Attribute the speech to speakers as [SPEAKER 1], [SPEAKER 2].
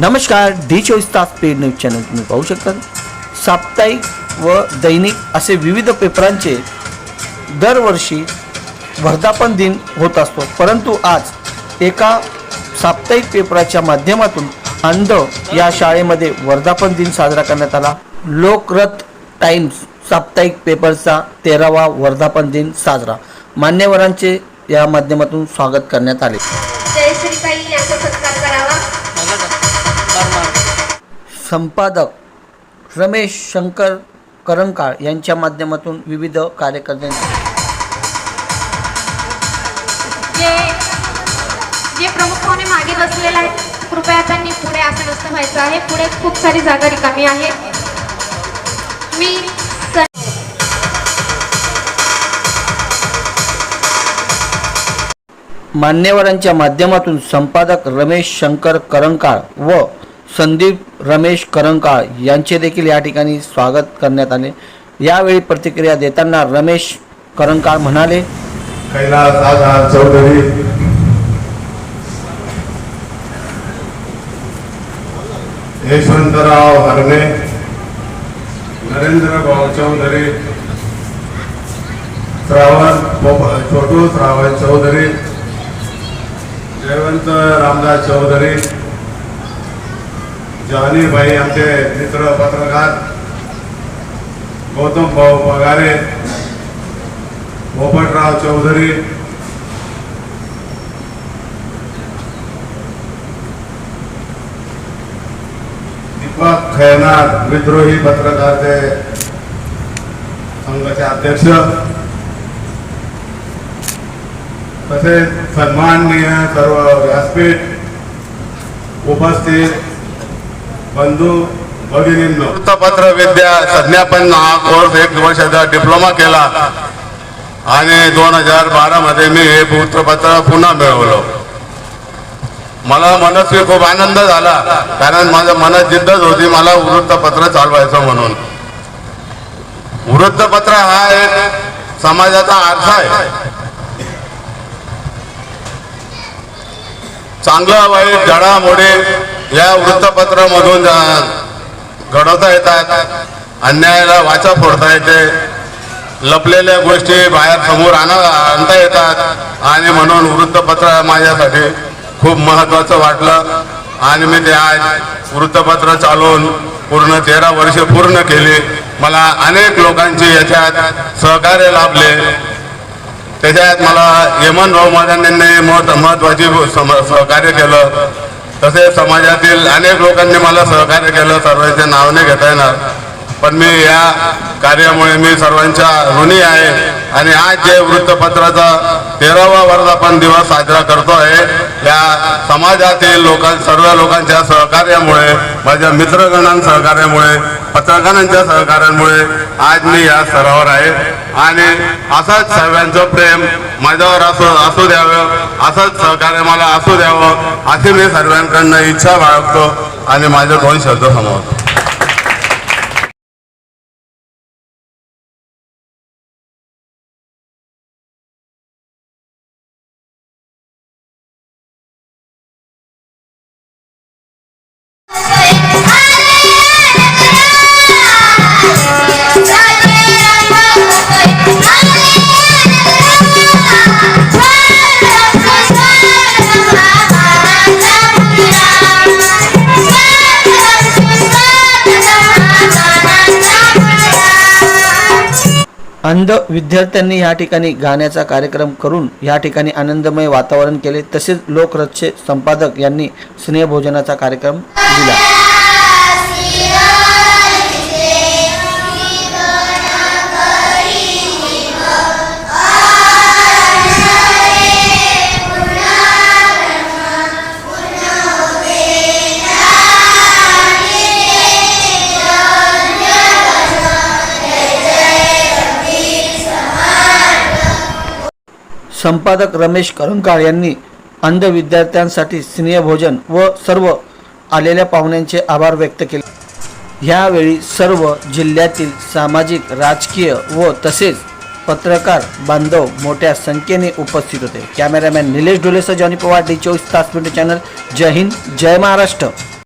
[SPEAKER 1] नमस्कार डी चोवीस तास पेड न्यूज चॅनल तुम्ही पाहू शकता. साप्ताहिक व दैनिक असे विविध पेपरांचे दरवर्षी वर्धापन दिन होत असतो. परंतु आज एका साप्ताहिक पेपराच्या माध्यमातून अंध या शाळेमध्ये वर्धापन दिन साजरा करण्यात आला. लोकरथ टाइम्स साप्ताहिक पेपरचा तेरावा वर्धापन दिन साजरा. मान्यवरांचे या माध्यमातून स्वागत करण्यात आले. संपादक रमेश शंकर करंकाळ यांच्या माध्यमातून विविध कार्यकर्त्यांचे
[SPEAKER 2] जे जे प्रमुख मागे बसलेले आहेत कृपया त्यांनी पुढे असं नसतं व्हायचं आहे. पुढे खूप सारी जागा रिकामी आहे. मी
[SPEAKER 1] मान्यवरांच्या माध्यमातून संपादक रमेश शंकर करंकाळ व संदीप रमेश करंकाळ यांचे देखील या ठिकाणी स्वागत करण्यात आले. यावेळी प्रतिक्रिया देताना रमेश करंकाळ म्हणाले
[SPEAKER 3] कैलास आझाद चौधरी. यशवंतराव हरणे. नरेंद्र भाऊ चौधरी. श्रावण छोटू श्रावण चौधरी. जयवंत रामदास चौधरी भाई आमचे मित्र पत्रकार गौतम भाऊ पगारे पोपटराव चौधरी दीपक खैनार विद्रोही पत्रकार संघाचे अध्यक्ष तसेच सन्माननीय सर्व व्यासपीठ उपस्थित बंधू भगिनींनो. वृत्तपत्र विद्या संज्ञापन हा कोर्स एक वर्षाचा डिप्लोमा केला आणि दोन हजार बारा मध्ये मी हे वृत्तपत्र पुन्हा मिळवलं. मला मनस्वी खूप आनंद झाला कारण माझ्या मनात जिद्दच होती मला वृत्तपत्र चालवायचं म्हणून. वृत्तपत्र हा एक समाजाचा आरसा आहे. चांगलं वाईट घडामोडी या वृत्तपत्रामधून जा- घडवता येतात अन्यायाला वाचा फोडता येते. लपलेल्या गोष्टी बाहेर समोर आणा आणता येतात. आणि म्हणून वृत्तपत्र माझ्यासाठी खूप महत्त्वाचं वाटलं. आणि मी ते आज वृत्तपत्र चालवून पूर्ण तेरा वर्ष पूर्ण केली. मला अनेक लोकांची याच्यात सहकार्य लाभले. त्याच्यात मला यमन महाराजांनी महत् महत्वाची सम- सहकार्य केलं. तसेच समाजातील अनेक लोकांनी मला सहकार्य केलं. सर्वांचे नाव नाही घेता येणार. पण मी या कार्यामुळे मी सर्वांच्या ऋणी आहे. आणि आज जे वृत्तपत्राचा तेरावा वर्धापन दिवस साजरा करतो आहे या समाजातील लोकां सर्व लोकांच्या सहकार्यामुळे माझ्या मित्रगणां सहकार्यामुळे पत्रकारांच्या सहकार्यामुळे आज मी या स्तरावर आहे. आणि असंच सर्वांचं प्रेम माझ्यावर असू असू द्यावं असंच सहकार्य मला असू द्यावं अशी मी सर्वांकडनं इच्छा बाळगतो आणि माझे दोन शब्द समोर
[SPEAKER 1] अंध विद्यार्थ्यांनी या ठिकाणी गाण्याचा कार्यक्रम करून या ठिकाणी आनंदमय वातावरण केले. तसेच लोकरथचे संपादक यांनी स्नेहभोजनाचा कार्यक्रम दिला. संपादक रमेश करंकाळ यांनी अंध विद्यार्थ्यांसाठी स्नेहभोजन व सर्व आलेल्या पाहुण्यांचे आभार व्यक्त केले. ह्यावेळी सर्व जिल्ह्यातील सामाजिक राजकीय व तसेच पत्रकार बांधव मोठ्या संख्येने उपस्थित होते. कॅमेरामॅन निलेश डोलेसह जॉनी पवार डी चोवीस तास मिनिट चॅनल. जय हिंद जय महाराष्ट्र.